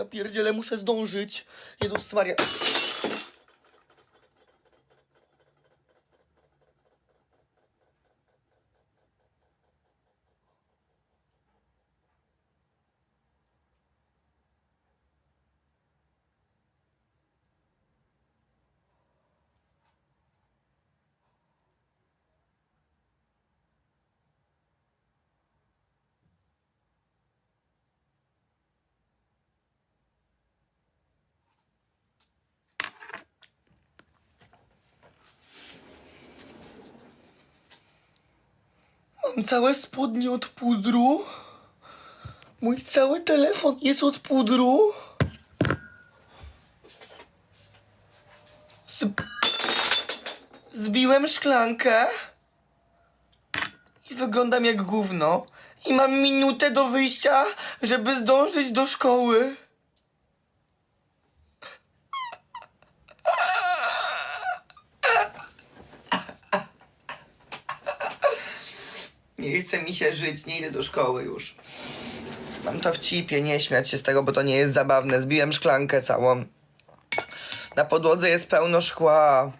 Ja pierdzielę, muszę zdążyć. Jezus Maria. Mam całe spodnie od pudru. Mój cały telefon jest od pudru. Z... Zbiłem szklankę. I wyglądam jak gówno. I mam minutę do wyjścia, żeby zdążyć do szkoły. Nie chce mi się żyć, nie idę do szkoły już. Mam to w cipie, nie śmiać się z tego, bo to nie jest zabawne. Zbiłem szklankę całą. Na podłodze jest pełno szkła.